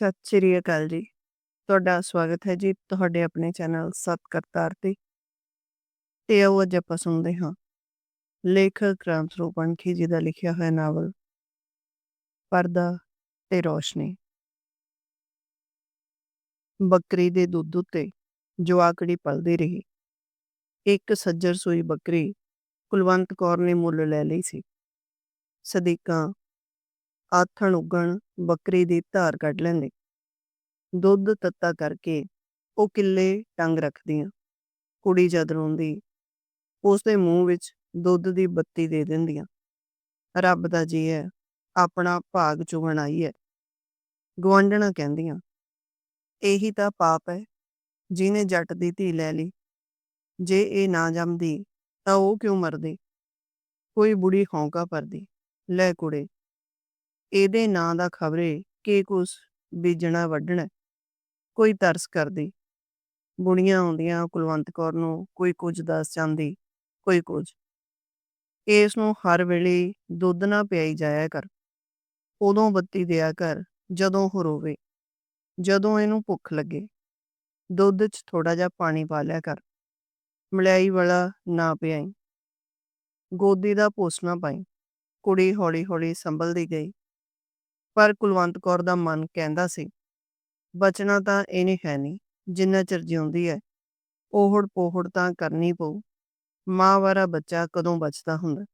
ਸਤਿ ਸ਼੍ਰੀ ਅਕਾਲ ਜੀ। ਤੁਹਾਡਾ ਸਵਾਗਤ ਹੈ ਜੀ ਤੁਹਾਡੇ ਆਪਣੇ ਚੈਨਲ ਸਤ ਕਰਤਾਰ ਤੇ। ਤੇ ਆਓ ਅੱਜ ਆਪਾਂ ਸੁਣਦੇ ਹਾਂ ਲੇਖਕ ਰਾਮ ਸਰੂਪ ਅਣਖੀ ਜੀ ਦਾ ਲਿਖਿਆ ਹੋਇਆ ਨਾਵਲ, ਪਰਦਾ ਤੇ ਰੋਸ਼ਨੀ। ਬੱਕਰੀ ਦੇ ਦੁੱਧ ਉੱਤੇ ਜਵਾਕੜੀ ਪਲਦੀ ਰਹੀ। ਇੱਕ ਸੱਜਰ ਸੂਈ ਬੱਕਰੀ ਕੁਲਵੰਤ ਕੌਰ ਨੇ ਮੁੱਲ ਲੈ ਲਈ ਸੀ। ਸਦੀਕਾਂ ਆਥਣ ਉਗਣ, ਬੱਕਰੀ ਦੀ ਧਾਰ ਕੱਢ ਲੈਂਦੇ। ਦੁੱਧ ਤੱਤਾ ਕਰਕੇ ਉਹ ਕਿੱਲੇ ਟੰਗ ਰੱਖਦੀਆਂ। ਕੁੜੀ ਜਦ ਰੋਂਦੀ ਉਸ ਦੇ ਮੂੰਹ ਵਿੱਚ ਦੁੱਧ ਦੀ ਬੱਤੀ ਦੇ ਦਿੰਦੀਆਂ। ਰੱਬ ਦਾ ਜੀ ਹੈ, ਆਪਣਾ ਭਾਗ ਚੁਗਣ ਆਈ ਹੈ। ਗਵਾਂਢਣਾ ਕਹਿੰਦੀਆਂ, ਇਹੀ ਤਾਂ ਪਾਪ ਹੈ, ਜਿਹਨੇ ਜੱਟ ਦੀ ਧੀ ਲੈ ਲਈ। ਜੇ ਇਹ ਨਾ ਜੰਮਦੀ, ਤਾਂ ਉਹ ਕਿਉਂ ਮਰਦੀ? ਕੋਈ ਬੁੜੀ ਖੌਂਕਾ ਪਰਦੀ ਲੈ ਕੁੜੇ ਇਹਦੇ ਨਾਂ ਦਾ ਖਬਰੇ ਕੀ ਕੁਸ ਬੀਜਣਾ ਵੱਢਣਾ ਕੋਈ ਤਰਸ ਕਰਦੀ। ਬੁਣੀਆਂ ਆਉਂਦੀਆਂ, ਕੁਲਵੰਤ ਕੌਰ ਨੂੰ ਕੋਈ ਕੁਝ ਦੱਸ ਜਾਂਦੀ, ਕੋਈ ਕੁਝ। ਇਸ ਨੂੰ ਹਰ ਵੇਲੇ ਦੁੱਧ ਨਾ ਪਿਆਈ ਜਾਇਆ ਕਰ। ਉਦੋਂ ਬੱਤੀ ਦਿਆ ਕਰ, ਜਦੋਂ ਉਹ ਰੋਵੇ। ਜਦੋਂ ਇਹਨੂੰ ਭੁੱਖ ਲੱਗੇ, ਦੁੱਧ 'ਚ ਥੋੜਾ ਜਿਹਾ ਪਾਣੀ ਪਾ ਲਿਆ ਕਰ। ਮਲਾਈ ਵਾਲਾ ਨਾ ਪਿਆਈ। ਗੋਦੀ ਦਾ ਪੋਸਣਾ ਪਾਈ। ਕੁੜੀ ਹੌਲੀ ਹੌਲੀ ਸੰਭਲਦੀ ਗਈ। ਪਰ ਕੁਲਵੰਤ ਕੌਰ ਦਾ ਮਨ ਕਹਿੰਦਾ ਸੀ, ਬਚਣਾ ਤਾਂ ਇਹਨੇ ਹੈ ਨਹੀਂ ਜਿੰਨਾ ਚਿਰ ਜਿਉਂਦੀ ਹੈ ਓਹੜ ਪੋਹੜ ਤਾਂ ਕਰਨੀ ਪਊ, ਮਾਂ ਵਾਰਾ ਬੱਚਾ ਕਦੋਂ ਬਚਦਾ ਹੁੰਦਾ?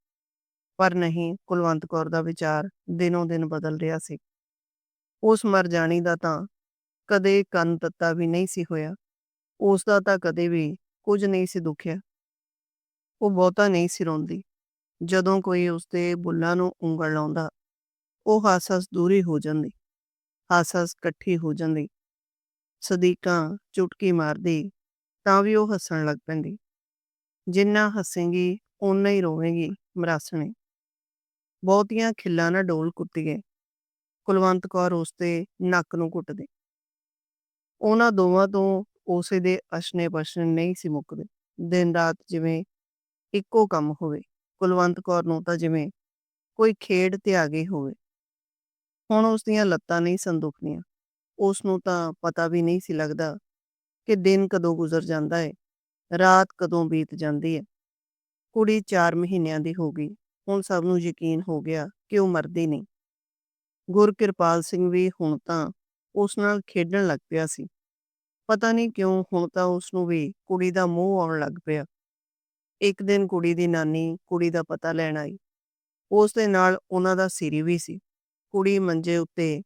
ਪਰ ਨਹੀਂ, ਕੁਲਵੰਤ ਕੌਰ ਦਾ ਵਿਚਾਰ ਦਿਨੋਂ ਦਿਨ ਬਦਲ ਰਿਹਾ ਸੀ। ਉਸ ਮਰ ਜਾਣੀ ਦਾ ਤਾਂ ਕਦੇ ਕੰਨ ਤੱਤਾ ਵੀ ਨਹੀਂ ਸੀ ਹੋਇਆ, ਉਸ ਦਾ ਤਾਂ ਕਦੇ ਵੀ ਕੁਝ ਨਹੀਂ ਸੀ ਦੁਖਿਆ। ਉਹ ਬਹੁਤਾ ਨਹੀਂ ਸੀ ਰੋਂਦੀ, ਜਦੋਂ ਕੋਈ ਉਸਦੇ ਬੁੱਲਾਂ ਨੂੰ ਉਂਗਲ ਲਾਉਂਦਾ ਉਹ ਹਾਸਸ ਦੂਰੀ ਹੋ ਜਾਂਦੀ ਹਾਸਸ ਇਕੱਠੀ ਹੋ ਜਾਂਦੀ। ਸਦੀਕਾਂ ਚੁਟਕੀ ਮਾਰਦੀ, ਤਾਂ ਵੀ ਉਹ ਹੱਸਣ ਲੱਗ ਪੈਂਦੀ। ਜਿੰਨਾ ਹੱਸੇਂਗੀ, ਓਨਾ ਹੀ ਰੋਵੇਗੀ, ਮਰਾਸਣੇ। ਬਹੁਤੀਆਂ ਖਿੱਲਾਂ ਨਾ ਡੋਲ ਕੁੱਤੀਏ ਕੁਲਵੰਤ ਕੌਰ ਉਸ ਨੱਕ ਨੂੰ ਘੁੱਟਦੇ ਉਹਨਾਂ ਦੋਵਾਂ ਤੋਂ ਉਸੇ ਦੇ ਅਸ਼ਨੇ ਪਸ਼ਨੇ ਨਹੀਂ ਸੀ ਮੁੱਕਦੇ। ਦਿਨ ਰਾਤ ਜਿਵੇਂ ਇੱਕੋ ਕੰਮ ਹੋਵੇ, ਕੁਲਵੰਤ ਕੌਰ ਨੂੰ ਤਾਂ ਜਿਵੇਂ ਕੋਈ ਖੇਡ ਤੇ ਆ ਗਈ ਹੋਵੇ। ਹੁਣ ਉਸ ਦੀਆਂ ਲੱਤਾਂ ਨਹੀਂ ਸੰਦੁਖਦੀਆਂ ਉਸ ਨੂੰ ਤਾਂ ਪਤਾ ਵੀ ਨਹੀਂ ਸੀ ਲੱਗਦਾ ਕਿ ਦਿਨ ਕਦੋਂ ਗੁਜ਼ਰ ਜਾਂਦਾ ਹੈ ਰਾਤ ਕਦੋਂ ਬੀਤ ਜਾਂਦੀ ਹੈ ਕੁੜੀ 4 ਮਹੀਨਿਆਂ ਦੀ ਹੋ ਗਈ, ਹੁਣ ਸਭ ਨੂੰ ਯਕੀਨ ਹੋ ਗਿਆ ਕਿ ਉਹ ਮਰਦੀ ਨਹੀਂ। ਗੁਰਕਿਰਪਾਲ ਸਿੰਘ ਵੀ ਹੁਣ ਤਾਂ ਉਸ ਨਾਲ ਖੇਡਣ ਲੱਗ ਪਿਆ ਸੀ। ਪਤਾ ਨਹੀਂ ਕਿਉਂ ਹੁਣ ਤਾਂ ਉਸ ਨੂੰ ਵੀ ਕੁੜੀ ਦਾ ਮੋਹ ਆਉਣ ਲੱਗ ਪਿਆ। ਇੱਕ ਦਿਨ ਕੁੜੀ ਦੀ ਨਾਨੀ ਕੁੜੀ ਦਾ ਪਤਾ ਲੈਣ ਆਈ। ਉਸ ਦੇ ਨਾਲ ਉਹਨਾਂ ਦਾ ਸਿਰੀ ਵੀ ਸੀ। ਕੁੜੀ ਮੰਜੇ ਉੱਤੇ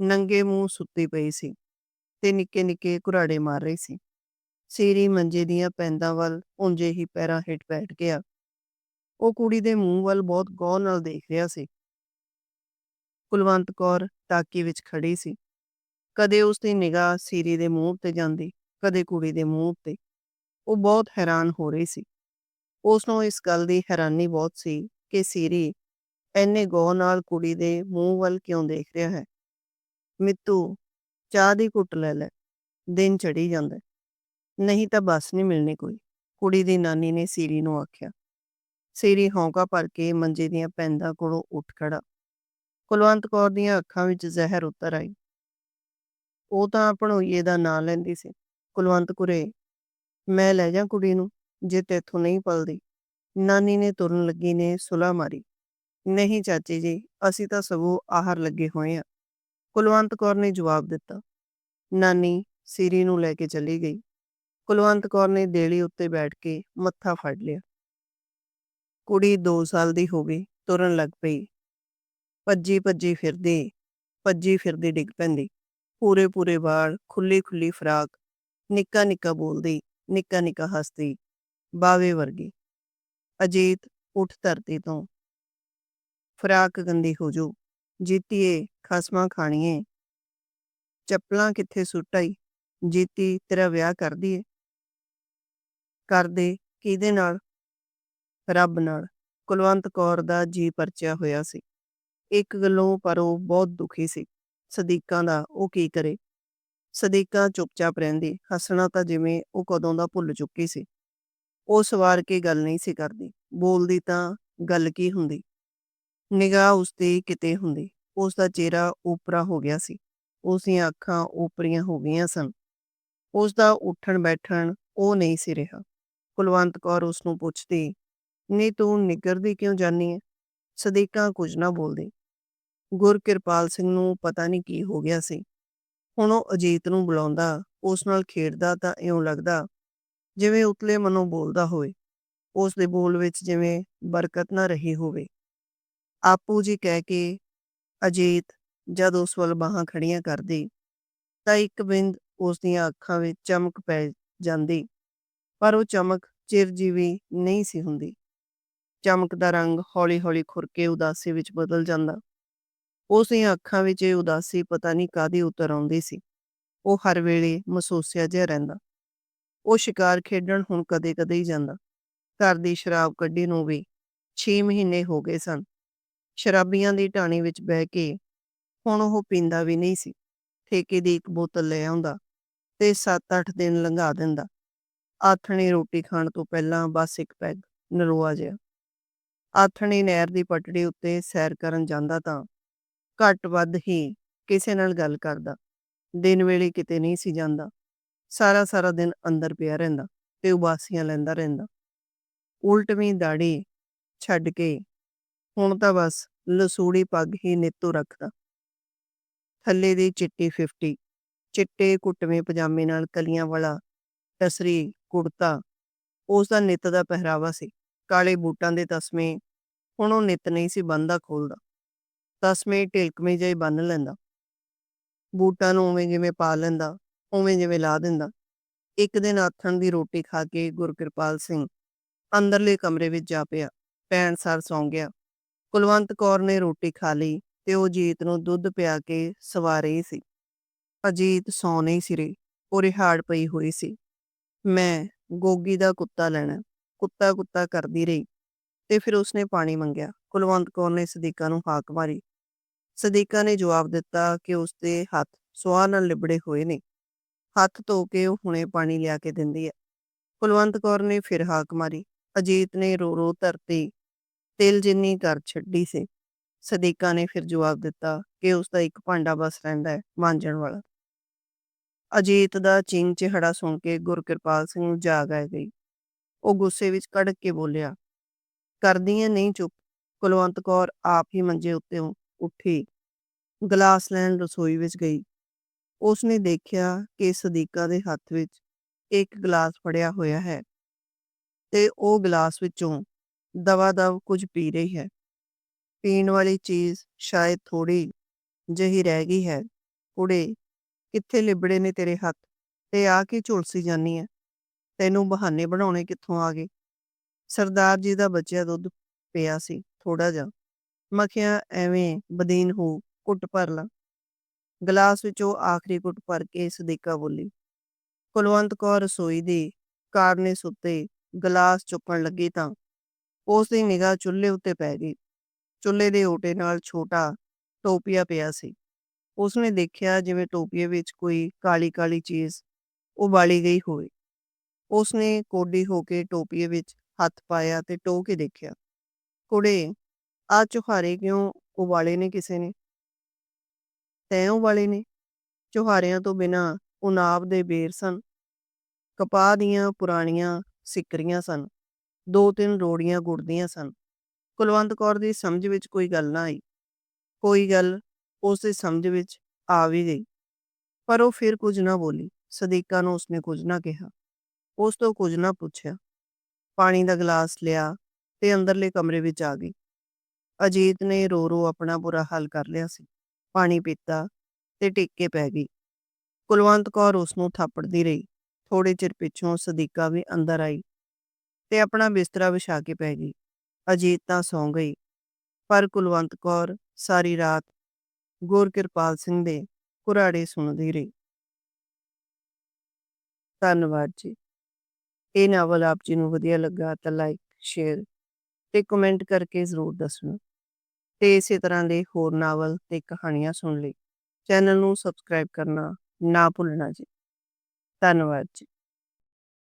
ਨੰਗੇ ਮੂੰਹ ਸੁੱਤੀ ਪਈ ਸੀ ਤੇ ਨਿੱਕੇ ਨਿੱਕੇ ਘੁਰਾੜੇ ਮਾਰ ਰਹੀ ਸੀ। ਸੀਰੀ ਮੰਜੇ ਦੀਆਂ ਪੈਂਦਾਂ ਵੱਲ ਉਂਝੇ ਹੀ ਪੈਰਾਂ ਹੇਠ ਬੈਠ ਗਿਆ। ਉਹ ਕੁੜੀ ਦੇ ਮੂੰਹ ਵੱਲ ਬਹੁਤ ਗੌਰ ਨਾਲ ਦੇਖ ਰਿਹਾ ਸੀ। ਕੁਲਵੰਤ ਕੌਰ ਟਾਕੀ ਵਿੱਚ ਖੜੀ ਸੀ। ਕਦੇ ਉਸ ਦੀ ਨਿਗਾਹ ਸੀਰੀ ਦੇ ਮੂੰਹ ਤੇ ਜਾਂਦੀ, ਕਦੇ ਕੁੜੀ ਦੇ ਮੂੰਹ ਤੇ ਉਹ ਬਹੁਤ ਹੈਰਾਨ ਹੋ ਰਹੀ ਸੀ। ਉਸ ਨੂੰ ਇਸ ਗੱਲ ਦੀ ਹੈਰਾਨੀ ਬਹੁਤ ਸੀ ਕਿ ਸੀਰੀ ਐਨੇ ਗੌਰ ਨਾਲ ਕੁੜੀ ਦੇ ਮੂੰਹ ਵੱਲ ਕਿਉਂ ਦੇਖ ਰਿਹਾ ਹੈ? ਮਿੱਤੂ, ਚਾਹ ਦੀ ਘੁੱਟ ਲੈ ਲੈ, ਦਿਨ ਚੜੀ ਜਾਂਦਾ ਨਹੀਂ ਤਾਂ ਬੱਸ ਨਹੀਂ ਮਿਲਣੀ ਕੋਈ। ਕੁੜੀ ਦੀ ਨਾਨੀ ਨੇ ਸੀਰੀ ਨੂੰ ਆਖਿਆ। ਸੀਰੀ ਹੌਂਕਾ ਭਰ ਕੇ ਮੰਜੇ ਦੀਆਂ ਪੈਂਦਾਂ ਕੋਲੋਂ ਉੱਠ ਖੜਾ ਕੁਲਵੰਤ ਕੌਰ ਦੀਆਂ ਅੱਖਾਂ ਵਿੱਚ ਜ਼ਹਿਰ ਉਤਰ ਆਈ। ਉਹ ਤਾਂ ਭਣੋਈਏ ਦਾ ਨਾਂ ਲੈਂਦੀ ਸੀ। ਕੁਲਵੰਤ ਕੁਰੇ, ਮੈਂ ਲੈ ਜਾ ਕੁੜੀ ਨੂੰ, ਜੇ ਤੇਥੋਂ ਨਹੀਂ ਪਲਦੀ। ਨਾਨੀ ਨੇ ਤੁਰਨ ਲੱਗੀ ਨੇ ਸੁਲਾ ਮਾਰੀ। ਨਹੀਂ ਚਾਚੀ ਜੀ, ਅਸੀਂ ਤਾਂ ਸਗੋਂ ਆਹਰ ਲੱਗੇ ਹੋਏ ਆ ਕੁਲਵੰਤ ਕੌਰ ਨੇ ਜਵਾਬ ਦਿੱਤਾ। ਨਾਨੀ, ਸੀਰੀ ਨੂੰ ਲੈ ਕੇ ਚਲੀ ਗਈ। ਕੁਲਵੰਤ ਕੌਰ ਨੇ ਦੇਲੀ ਉੱਤੇ ਬੈਠ ਕੇ ਮੱਥਾ ਫੜ ਲਿਆ। ਕੁੜੀ 2 ਸਾਲ ਦੀ ਹੋ ਗਈ, ਤੁਰਨ ਲੱਗ ਪਈ। ਭੱਜੀ ਭੱਜੀ ਫਿਰਦੀ ਭੱਜੀ ਫਿਰਦੀ ਡਿੱਗ ਪੈਂਦੀ। ਪੂਰੇ ਪੂਰੇ ਵਾਲ, ਖੁੱਲੀ ਖੁੱਲੀ ਫਰਾਕ, ਨਿੱਕਾ ਨਿੱਕਾ ਬੋਲਦੀ, ਨਿੱਕਾ ਨਿੱਕਾ ਹੱਸਦੀ, ਬਾਵੇ ਵਰਗੀ। ਅਜੀਤ ਉੱਠ ਧਰਤੀ ਤੋਂ ਫਰਾਕ ਗੰਦੀ ਹੋ ਜੂ ਜੀਤੀਏ, ਖਸਮਾਂ ਖਾਣੀਏ। ਚੱਪਲਾਂ ਕਿੱਥੇ ਸੁੱਟਾਈ ਜੀਤੀ, ਤੇਰਾ ਵਿਆਹ ਕਰਦੀ ਏ ਕਰਦੇ ਕਿਹਦੇ ਨਾਲ? ਰੱਬ ਨਾਲ। ਕੁਲਵੰਤ ਕੌਰ ਦਾ ਜੀ ਪਰਚਿਆ ਹੋਇਆ ਸੀ। ਇੱਕ ਗੱਲੋਂ ਪਰ ਉਹ ਬਹੁਤ ਦੁਖੀ ਸੀ। ਸਦੀਕਾਂ ਦਾ ਉਹ ਕੀ ਕਰੇ? ਸਦੀਕਾਂ ਚੁੱਪਚਾਪ ਰਹਿੰਦੀ, ਹੱਸਣਾ ਤਾਂ ਜਿਵੇਂ ਉਹ ਕਦੋਂ ਦਾ ਭੁੱਲ ਚੁੱਕੀ ਸੀ। ਉਹ ਸਵਾਰ ਕੇ ਗੱਲ ਨਹੀਂ ਸੀ ਕਰਦੀ। ਬੋਲਦੀ ਤਾਂ ਗੱਲ ਕੀ ਹੁੰਦੀ? ਨਿਗਾਹ ਉਸਦੀ ਕਿਤੇ ਹੁੰਦੀ। ਉਸਦਾ ਚਿਹਰਾ ਉਪਰਾ ਹੋ ਗਿਆ ਸੀ। ਉਸ ਦੀਆਂ ਅੱਖਾਂ ਓਪਰੀਆਂ ਹੋ ਗਈਆਂ ਸਨ। ਉਸ ਦਾ ਉੱਠਣ ਬੈਠਣ ਉਹ ਨਹੀਂ ਸੀ ਰਿਹਾ। ਕੁਲਵੰਤ ਕੌਰ ਉਸ ਨੂੰ ਪੁੱਛਦੀ, ਨਹੀਂ ਤੂੰ ਨਿੱਗਰਦੀ ਕਿਉਂ ਜਾਨੀ ਹੈ ਸਦੀਕਾਂ ਕੁਝ ਨਾ ਬੋਲਦੀ। ਗੁਰਕਿਰਪਾਲ ਸਿੰਘ ਨੂੰ ਪਤਾ ਨਹੀਂ ਕੀ ਹੋ ਗਿਆ ਸੀ। ਹੁਣ ਉਹ ਅਜੀਤ ਨੂੰ ਬੁਲਾਉਂਦਾ, ਉਸ ਨਾਲ ਖੇਡਦਾ ਤਾਂ ਇਉਂ ਲੱਗਦਾ ਜਿਵੇਂ ਉਤਲੇ ਮਨੋਂ ਬੋਲਦਾ ਹੋਵੇ। ਉਸ ਦੇ ਬੋਲ ਵਿੱਚ ਜਿਵੇਂ ਬਰਕਤ ਨਾ ਰਹੀ ਹੋਵੇ। ਆਪੂ ਜੀ ਕਹਿ ਕੇ ਅਜੀਤ ਜਦ ਉਸ ਵੱਲ ਬਾਹਾਂ ਖੜੀਆਂ ਕਰਦੀ ਤਾਂ ਇੱਕ ਬਿੰਦ ਉਸ ਦੀਆਂ ਅੱਖਾਂ ਵਿੱਚ ਚਮਕ ਪੈ ਜਾਂਦੀ, ਪਰ ਉਹ ਚਮਕ ਚਿਰਜੀਵੀ ਨਹੀਂ ਸੀ ਹੁੰਦੀ। ਚਮਕ ਦਾ ਰੰਗ ਹੌਲੀ-ਹੌਲੀ ਖੁਰਕੇ ਉਦਾਸੀ ਵਿੱਚ ਬਦਲ ਜਾਂਦਾ। ਉਸ ਦੀਆਂ ਅੱਖਾਂ ਵਿੱਚ ਇਹ ਉਦਾਸੀ ਪਤਾ ਨਹੀਂ ਕਾਦੀ ਉਤਰ ਆਉਂਦੀ ਸੀ। ਉਹ ਹਰ ਵੇਲੇ ਮਸੂਸਿਆ ਜਿਹਾ ਰਹਿੰਦਾ। ਉਹ ਸ਼ਿਕਾਰ ਖੇਡਣ ਹੁਣ ਕਦੇ-ਕਦੇ ਹੀ ਜਾਂਦਾ। ਘਰ ਦੀ ਸ਼ਰਾਬ ਕੱਢੀ ਨੂੰ ਵੀ 6 ਮਹੀਨੇ ਹੋ ਗਏ ਸਨ। ਸ਼ਰਾਬੀਆਂ ਦੀ ਢਾਣੀ ਵਿੱਚ ਬਹਿ ਕੇ ਹੁਣ ਉਹ ਪੀਂਦਾ ਵੀ ਨਹੀਂ ਸੀ। ਠੇਕੇ ਦੀ ਇੱਕ ਬੋਤਲ ਲੈ ਆਉਂਦਾ ਤੇ 7-8 ਦਿਨ ਲੰਘਾ ਦਿੰਦਾ। ਆਥਣੇ ਰੋਟੀ ਖਾਣ ਤੋਂ ਪਹਿਲਾਂ ਬਸ ਇੱਕ ਪੈਗ ਨਰੋਆ ਜਿਹਾ। ਆਥਣੇ ਨਹਿਰ ਦੀ ਪਟੜੀ ਉੱਤੇ ਸੈਰ ਕਰਨ ਜਾਂਦਾ ਤਾਂ ਘੱਟ ਵੱਧ ਹੀ ਕਿਸੇ ਨਾਲ ਗੱਲ ਕਰਦਾ। ਦਿਨ ਵੇਲੇ ਕਿਤੇ ਨਹੀਂ ਸੀ ਜਾਂਦਾ। ਸਾਰਾ ਸਾਰਾ ਦਿਨ ਅੰਦਰ ਪਿਆ ਰਹਿੰਦਾ ਤੇ ਉਬਾਸੀਆਂ ਲੈਂਦਾ ਰਹਿੰਦਾ। ਉਲਟਵੀਂ ਦਾੜੀ ਛੱਡ ਕੇ ਹੁਣ ਤਾਂ ਬਸ ਲਸੂੜੀ ਪੱਗ ਹੀ ਨਿੱਤੋਂ ਰੱਖਦਾ। ਥੱਲੇ ਦੀ ਚਿੱਟੀ 50 ਚਿੱਟੇ ਕੁੱਟਵੇਂ ਪਜਾਮੇ ਨਾਲ ਕਲੀਆਂ ਵਾਲਾ ਟਸਰੀ ਕੁੜਤਾ, ਉਸ ਦਾ ਨਿੱਤ ਦਾ ਪਹਿਰਾਵਾ ਸੀ। ਕਾਲੇ ਬੂਟਾਂ ਦੇ ਤਸਮੇ ਹੁਣ ਉਹ ਨਿੱਤ ਨਹੀਂ ਸੀ ਬੰਦਾ ਖੋਲਦਾ ਤਸਮੇ ਢਿਲਕਵੇਂ ਜਿਹੇ ਬੰਨ ਲੈਂਦਾ। ਬੂਟਾਂ ਨੂੰ ਉਵੇਂ ਜਿਵੇਂ ਪਾ ਲੈਂਦਾ, ਉਵੇਂ ਜਿਵੇਂ ਲਾ ਦਿੰਦਾ। ਇੱਕ ਦਿਨ ਆਥਣ ਦੀ ਰੋਟੀ ਖਾ ਕੇ ਗੁਰਕਿਰਪਾਲ ਸਿੰਘ ਅੰਦਰਲੇ ਕਮਰੇ ਵਿੱਚ ਜਾ ਪਿਆ ਪੈਣ ਸਰ ਸੌਂ ਗਿਆ। ਕੁਲਵੰਤ ਕੌਰ ਨੇ ਰੋਟੀ ਖਾ ਲਈ ਤੇ ਉਹ ਜੀਤ ਨੂੰ ਦੁੱਧ ਪਿਆ ਕੇ ਸਵਾ ਰਹੀ ਸੀ। ਅਜੀਤ ਸੌ ਨਹੀਂ ਸਿਰੇ, ਉਹ ਰਿਹਾੜ ਪਈ ਹੋਈ ਸੀ। ਮੈਂ ਗੋਗੀ ਦਾ ਕੁੱਤਾ ਲੈਣਾ ਕੁੱਤਾ ਕੁੱਤਾ ਕਰਦੀ ਰਹੀ। ਤੇ ਫਿਰ ਉਸਨੇ ਪਾਣੀ ਮੰਗਿਆ। ਕੁਲਵੰਤ ਕੌਰ ਨੇ ਸਦੀਕਾ ਨੂੰ ਹਾਕ ਮਾਰੀ। ਸਦੀਕਾ ਨੇ ਜਵਾਬ ਦਿੱਤਾ ਕਿ ਉਸਦੇ ਹੱਥ ਸੁਆਹ ਨਾਲ ਲਿਬੜੇ ਹੋਏ ਨੇ। ਹੱਥ ਧੋ ਕੇ ਉਹ ਹੁਣੇ ਪਾਣੀ ਲਿਆ ਕੇ ਦਿੰਦੀ ਹੈ। ਕੁਲਵੰਤ ਕੌਰ ਨੇ ਫਿਰ ਹਾਕ ਮਾਰੀ। ਅਜੀਤ ਨੇ ਰੋ ਰੋ ਧਰਤੀ ਤਿਲ ਜਿੰਨੀ ਕਰ ਛੱਡੀ ਸੀ, ਸਦੀਕਾ ਨੇ ਫਿਰ ਜਵਾਬ ਦਿੱਤਾ ਕਿ ਉਸ ਦਾ ਇੱਕ ਭਾਂਡਾ ਬਸ ਰਹਿੰਦਾ ਹੈ, ਮਾਂਜਣ ਵਾਲਾ। ਅਜੀਤ ਦਾ ਚਿੰਗ ਚਿਹੜਾ ਸੁਣ ਕੇ ਗੁਰਕਿਰਪਾਲ ਸਿੰਘ ਨੂੰ ਜਾਗ ਆ ਗਈ। ਉਹ ਗੁੱਸੇ ਵਿੱਚ ਕੜਕ ਕੇ ਬੋਲਿਆ, ਕਰਦੀ ਐ ਨਹੀਂ ਚੁੱਪ। ਕੁਲਵੰਤ ਕੌਰ ਆਪ ਹੀ ਮੰਜੇ ਉੱਤੇ ਉੱਠੀ। ਗਲਾਸ ਲੈਣ ਰਸੋਈ ਵਿੱਚ ਗਈ। ਉਸਨੇ ਦੇਖਿਆ ਕਿ ਸਦੀਕਾ ਦੇ ਹੱਥ ਵਿੱਚ ਇੱਕ ਗਲਾਸ ਫੜਿਆ ਹੋਇਆ ਹੈ ਤੇ ਉਹ ਗਲਾਸ ਵਿੱਚੋਂ ਦਵਾ-ਦਵ ਕੁਝ ਪੀ ਰਹੀ ਹੈ ਪੀਣ ਵਾਲੀ ਚੀਜ਼ ਸ਼ਾਇਦ ਥੋੜੀ ਜਿਹੀ ਰਹਿ ਗਈ ਹੈ ਕੁੜੇ ਕਿੱਥੇ ਲਿਬੜੇ ਨੇ ਤੇਰੇ ਹੱਥ ਤੇ ਆ ਕੇ ਝੁਲਸੀ ਜਾਨੀ ਹੈ ਤੈਨੂੰ ਬਹਾਨੇ ਬਣਾਉਣੇ ਕਿੱਥੋਂ ਆ ਗਏ ਸਰਦਾਰ ਜੀ ਦਾ ਬਚਿਆ ਦੁੱਧ ਪਿਆ ਸੀ ਥੋੜਾ ਜਿਹਾ ਮਖਿਆ ਐਵੇਂ ਬਦੀਨ ਹੋ ਕੁੱਟ ਭਰ ਲਾ ਗਲਾਸ ਵਿੱਚੋਂ ਆਖਰੀ ਕੁੱਟ ਭਰ ਕੇ ਸਦੀਕਾ ਬੋਲੀ ਕੁਲਵੰਤ ਕੌਰ ਰਸੋਈ ਦੀ ਕਾਰਨੇ ਸੁੱਤੇ ਗਲਾਸ ਚੁੱਕਣ ਲੱਗੀ ਤਾਂ ਉਸ ਦੀ ਨਿਗਾਹ ਚੁੱਲ੍ਹੇ ਉੱਤੇ ਪੈ ਗਈ। ਚੁੱਲ੍ਹੇ ਦੇ ਓਟੇ ਨਾਲ ਛੋਟਾ ਟੋਪੀਆ ਪਿਆ ਸੀ। ਉਸਨੇ ਦੇਖਿਆ ਜਿਵੇਂ ਟੋਪੀਏ ਵਿੱਚ ਕੋਈ ਕਾਲੀ ਕਾਲੀ ਚੀਜ਼ ਉਬਾਲੀ ਗਈ ਹੋਵੇ। ਉਸਨੇ ਕੋਡੀ ਹੋ ਕੇ ਟੋਪੀਏ ਵਿੱਚ ਹੱਥ ਪਾਇਆ ਤੇ ਟੋ ਕੇ ਦੇਖਿਆ, ਕੁੜੇ, ਆ ਚੁਹਾਰੇ ਕਿਉਂ ਉਬਾਲੇ ਨੇ ਕਿਸੇ ਨੇ? ਤੈਂ ਉਬਾਲੇ ਨੇ। ਚੁਹਾਰਿਆਂ ਤੋਂ ਬਿਨਾ ਉਨਾਬ ਦੇ ਬੇਰ ਸਨ। ਕਪਾਹ ਦੀਆਂ ਪੁਰਾਣੀਆਂ ਸਿਕਰੀਆਂ ਸਨ। ਦੋ ਤਿੰਨ ਰੋੜੀਆਂ ਗੁੜਦੀਆਂ ਸਨ। ਕੁਲਵੰਤ ਕੌਰ ਦੀ ਸਮਝ ਵਿੱਚ ਕੋਈ ਗੱਲ ਨਾ ਆਈ। ਕੋਈ ਗੱਲ ਉਸ ਦੀ ਸਮਝ ਵਿੱਚ ਆ ਵੀ ਗਈ। ਪਰ ਉਹ ਫਿਰ ਕੁਝ ਨਾ ਬੋਲੀ। ਸਦੀਕਾ ਨੂੰ ਉਸਨੇ ਕੁਝ ਨਾ ਕਿਹਾ। ਉਸ ਤੋਂ ਕੁਝ ਨਾ ਪੁੱਛਿਆ। ਪਾਣੀ ਦਾ ਗਲਾਸ ਲਿਆ ਤੇ ਅੰਦਰਲੇ ਕਮਰੇ ਵਿੱਚ ਆ ਗਈ। ਅਜੀਤ ਨੇ ਰੋ ਰੋ ਆਪਣਾ ਬੁਰਾ ਹਾਲ ਕਰ ਲਿਆ ਸੀ। ਪਾਣੀ ਪੀਤਾ ਤੇ ਟਿੱਕੇ ਪੈ ਗਈ। ਕੁਲਵੰਤ ਕੌਰ ਉਸ ਨੂੰ ਥਾਪੜਦੀ ਰਹੀ। ਥੋੜੇ ਚਿਰ ਪਿੱਛੋਂ ਸਦੀਕਾ ਵੀ ਅੰਦਰ ਆਈ। ਤੇ ਆਪਣਾ ਬਿਸਤਰਾ ਵਿਛਾ ਕੇ ਪੈ ਗਈ। ਅਜੀਤ ਤਾਂ ਸੌਂ ਗਈ। ਪਰ ਕੁਲਵੰਤ ਕੌਰ ਸਾਰੀ ਰਾਤ ਗੁਰ ਕਿਰਪਾਲ ਸਿੰਘ ਦੇ ਕੁਰਾੜੇ ਸੁਣਦੀ ਰਹੀ। ਧੰਨਵਾਦ ਜੀ। ਇਹ ਨਾਵਲ ਆਪ ਜੀ ਨੂੰ ਵਧੀਆ ਲੱਗਾ ਤਾਂ ਲਾਈਕ, ਸ਼ੇਅਰ ਤੇ ਕਮੈਂਟ ਕਰਕੇ ਜ਼ਰੂਰ ਦੱਸਣਾ। ਤੇ ਇਸੇ ਤਰ੍ਹਾਂ ਦੇ ਹੋਰ ਨਾਵਲ ਤੇ ਕਹਾਣੀਆਂ ਸੁਣ ਲਈ ਚੈਨਲ ਨੂੰ ਸਬਸਕ੍ਰਾਈਬ ਕਰਨਾ ਨਾ ਭੁੱਲਣਾ ਜੀ। ਧੰਨਵਾਦ ਜੀ।